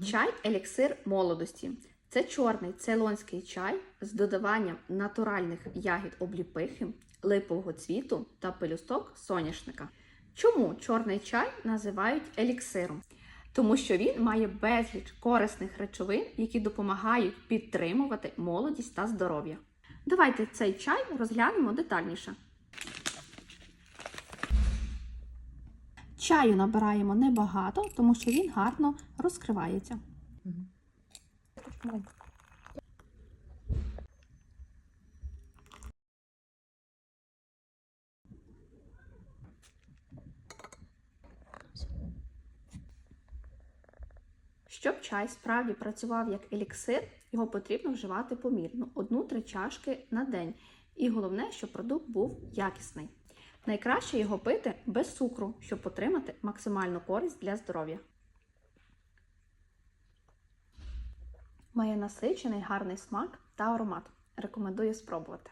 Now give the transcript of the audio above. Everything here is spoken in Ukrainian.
Чай еліксир молодості. Це чорний цейлонський чай з додаванням натуральних ягід обліпихи, липового цвіту та пелюсток соняшника. Чому чорний чай називають еліксиром? Тому що він має безліч корисних речовин, які допомагають підтримувати молодість та здоров'я. Давайте цей чай розглянемо детальніше. Чаю набираємо небагато, тому що він гарно розкривається. Щоб чай справді працював як еліксир, його потрібно вживати помірно одну-три чашки на день. І головне, щоб продукт був якісний. Найкраще його пити без цукру, щоб отримати максимальну користь для здоров'я. Має насичений гарний смак та аромат. Рекомендую спробувати.